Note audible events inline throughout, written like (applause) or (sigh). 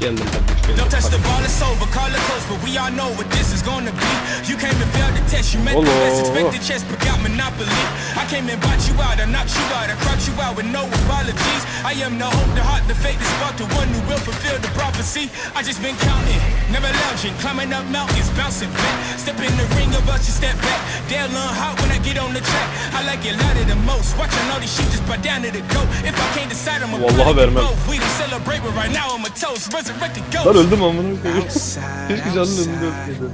Geldim tabii Don't touch the ball, it's over. Call it close, but we all know what this is gonna be. You came and failed the test. You met the best, expected chess, but got monopoly. I came and bought you out, I knocked you out, I crouched you out with no apologies. I am the hope, the heart, the faith, the spark, the one who will fulfill the prophecy. I just been counting, never lounging, climbing up mountains, bouncing back. Step in the ring, about you step back. They'll learn hot when I get on the track. I like it louder than most. Watching all these shit just buy down to the goat. If I can't decide, I'm a Vallahi vermem. We done celebrate, but right now I'm a toast. Lan öldüm amına koyayım. Keşke canın önünde ölseydi.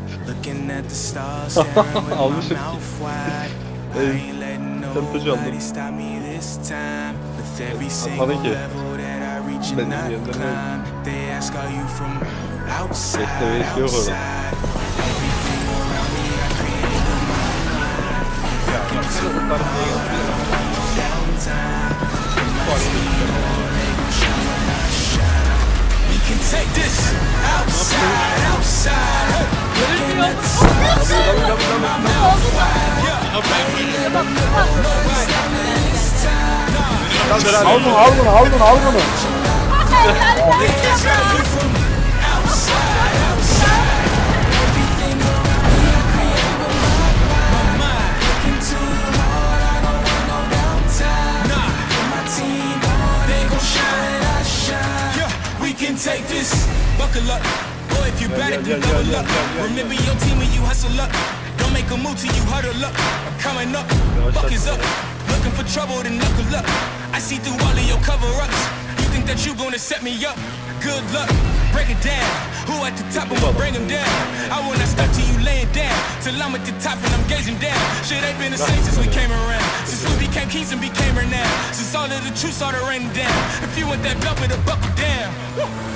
Almışım. mouth wide. I Ey, tempocu aldım. nobody stop me this time. With every single Atmadın ki. Al bunu al bunu al bunu al bunu. Buckle up. Boy, if you bad it, then double up. Remember your team when you hustle up. Don't make a move till you huddle up. I'm coming up. Buck is up. Looking for trouble, then knuckle up. I see through all of your cover-ups. You think that you gonna set me up? Good luck. Break it down. Who at the top, I'ma bring him down. I will not stop till you laying down. Till I'm at the top and I'm gazing down. Shit ain't been the same since we came around. Since we became kings and became renowned. Since all of the truth started raining down. If you want that belt, better buckle down.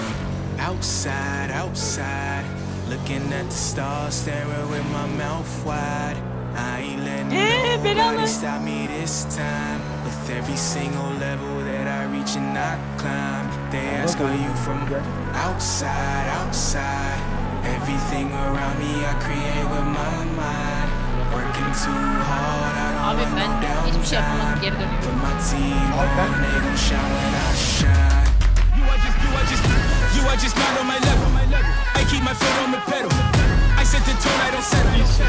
Outside, outside. Looking at the stars, staring with my mouth wide. I ain't letting Ee, beni nobody stop me this time. With every single level that I reach and I climb, they ask, Are you from outside, outside? Everything around me I create with my mind. Working too hard, I don't Abi want ben no hiçbir şey yapmadım downtime. geri dönüyorum. Put my team on, they gon' shine when I shine. Just, you are just, you are just don't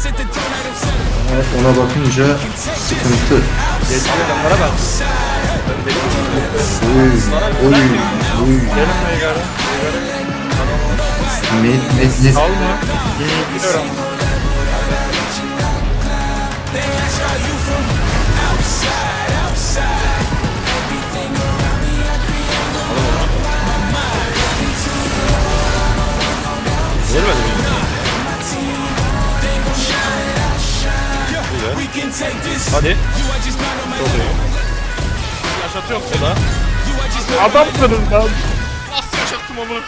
settle. Evet, ona bakınca sıkıntı. Uy, uy, uy. Gelin Meygara. Met, met, met. Alma. Biliyorum. They ask, Are you from outside, outside? Yaşatıyorum suda. You are just not on my level. Adamsınız lan. Nasıl yaşattım amına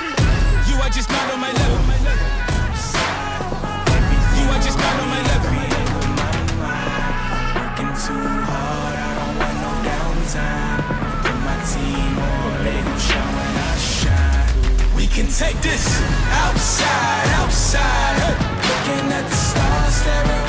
can take this outside, outside. Looking at the stars, staring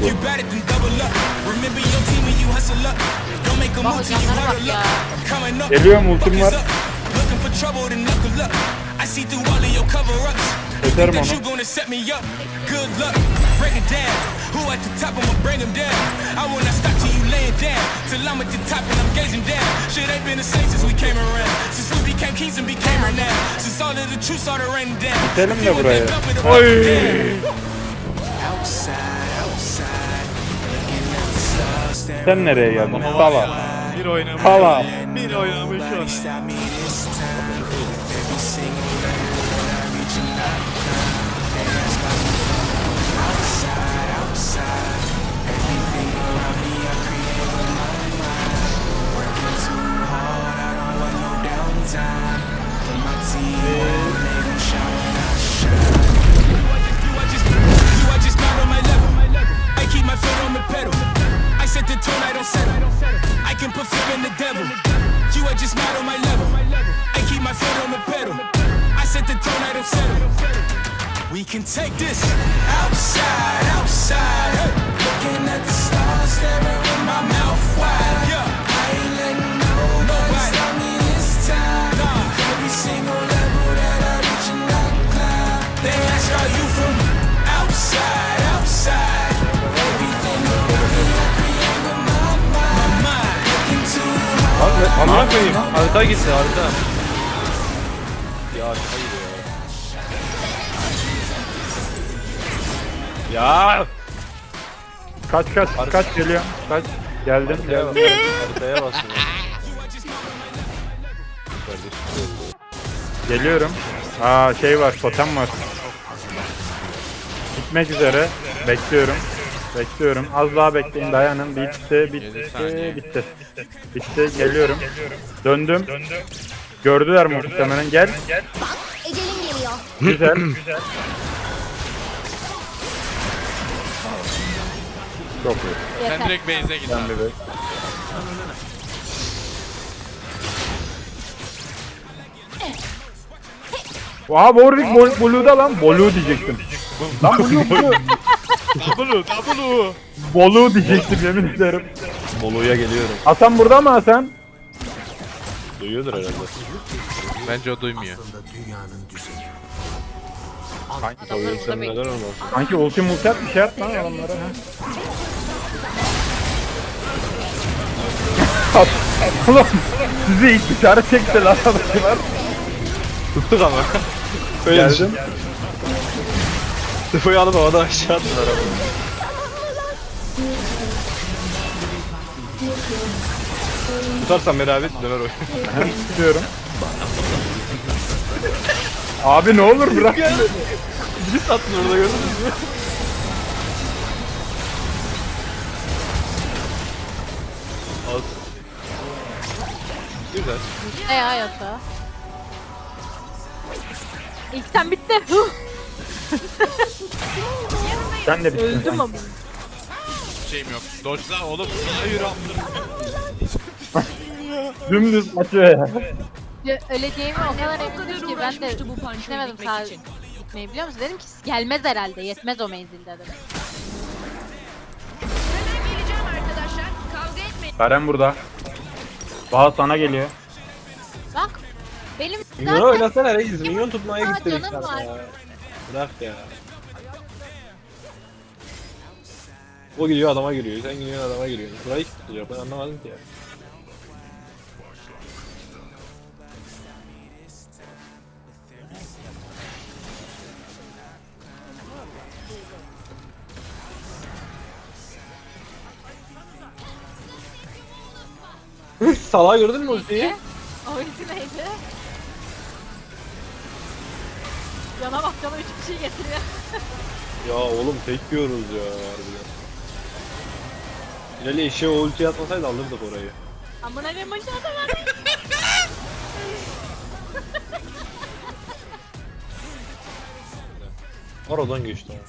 if you bad it, then double up. Remember your team when you hustle up. Don't make a move till you canlara bak huddle ya. up. I'm coming up. Geliyorum, ultim Buckets var. Looking for trouble, then knuckle up. I see through all of your cover-ups. You Yeter think that bana. you gonna set me up? Good luck. Break it down. Who at the top? I'ma bring him down. I will not stop till you laying down. Till I'm at the top and I'm gazing down. Shit ain't been the same since we came around. Since we became kings and became renowned. Since all of the truth started raining down. Gidelim de buraya. Oy. outside. Sen nereye geldin? Sala. Bir oynamış. Sala. Bir oynamış can take this outside, outside. Hey. Looking at the stars, staring with my mouth wide. Yeah. I ain't letting nobody stop me this time. Every single level that I reach and I climb. They ask, are you from outside, outside? Everything around me I create with my mind. My mind. Looking too hard. Lan ne- Amına koyayım. Harita gitti harita. Ya hayır ya. Ya. Kaç kaç kaç geliyor. Kaç. Geldim Haritaya bas. geldim. Haritaya. Geliyorum. Aa şey var totem var. Gitmek üzere. Bekliyorum. Bekliyorum. Az daha bekleyin dayanın. Bitti bitti bitti. Bitti geliyorum. Döndüm. Gördüler muhtemelen. Gel. Ecelin geliyor. Güzel. (clears throat) Çok iyi. Sen direkt base'e git Ben abi. bir bek. Warwick Bol Blue'da lan. Bolu diyecektim. lan Blue Blue. Double double. Bolu diyecektim yemin ederim. Bolu'ya geliyorum. Hasan burada mı Hasan? Duyuyordur herhalde. Bence o duymuyor. Adamlar burada bekliyor. olmaz? Sanki ulti multi at bir şey at lan adamlara. Ha. Oğlum sizi ilk dışarı çekti lan adamlar. Tuttuk ama. Öyle düşün. Geldim. Tıfayı alıp havada aşağı attılar ama. Tutarsan beni abi döner oyun. Tutuyorum. Abi ne olur bırak. Biri sattın orada gördünüz mü? Güzel. Ne ya yatağı? İlk sen bitti. (laughs) Sen de bittin Öldüm sanki. ama. Şeyim yok. Dodge'la oğlum. Hayır (laughs) Dümdüz atıyor ya. Ya, Öleceğimi o kadar emindim ki ben de istemedim sağ gitmeyi biliyor musun? Dedim ki gelmez herhalde yetmez o menzil dedim. Karen burada. Bağ sana geliyor. Bak benim Minyon zaten oynasana reis. Minyon tutmaya Aa, gitti canım Beşiktaş var. ya. Bırak ya. O gidiyor adama giriyor. Sen gidiyorsun adama giriyorsun. Burayı tutacak ben anlamadım ki ya. Salağı gördün mü ultiyi? o ulti neydi? Yana bak cana üç kişi getiriyor. (laughs) Ya oğlum tek yiyoruz ya harbiden. İleride işe o ulti atmasaydı alırdık orayı. Amına koyayım aşağıda var. Oradan geçti ama.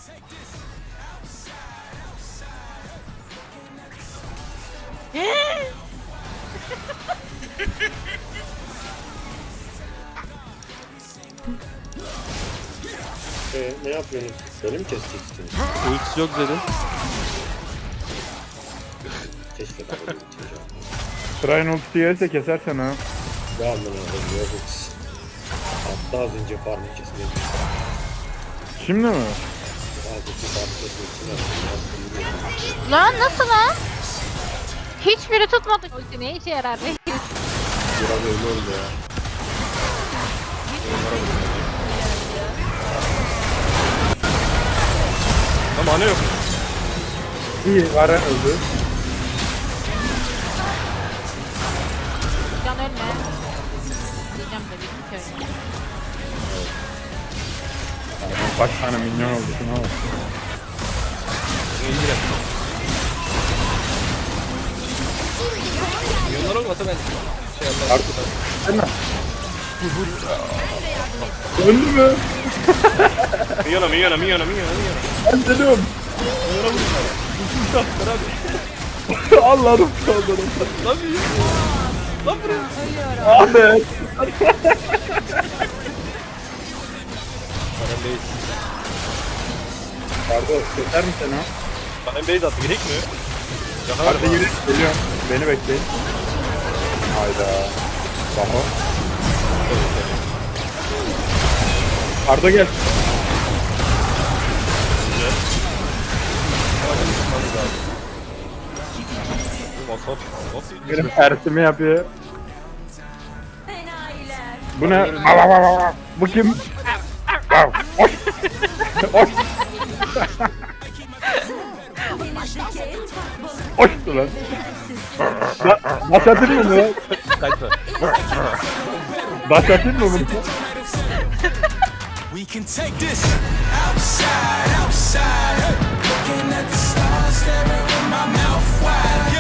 Ee, ne yapıyorsunuz? Böyle mi keseceksiniz? Ultisi yok dedi. Keşke ben öyle bitireceğim. Sırayın ultisi yerse kesersen ha. Ne anlamına geliyor bu? Hatta az önce farmı kesmeye Şimdi mi? Az önce farmı kesmek için Lan nasıl lan? Hiçbiri tutmadı. Ulti ne işe yarar? (laughs) Biraz öyle oldu ya. Tamam ne yok. İyi var öldü. Can ölme. Diyeceğim de bizim köyüne. Kaç tane minyon oldu şuna bak. İyi Milyonlar olmasa ben şey yaparım. Öldü mü? Milyona milyona milyona milyona milyona. Ben dedim. Allah'ım kaldırım. Lan bir Lan buraya. Ahmet. Kanem base. Pardon keser mi seni ha? Kanem base attı. Gerek mi? Yakar Hadi yürü. Geliyorum. Beni bekleyin. Hayda. Tamam. Arda gel. Masal. Nasıl? Benim tersimi yapıyor. Bu ne? Av, av, av, av. Bu kim? Av. Oş. Oş. Hoştu lan. Başlatır mı bunu? Kaçma. Başlatır mı bunu? We can take this outside, outside. Looking at the stars, staring with my mouth wide.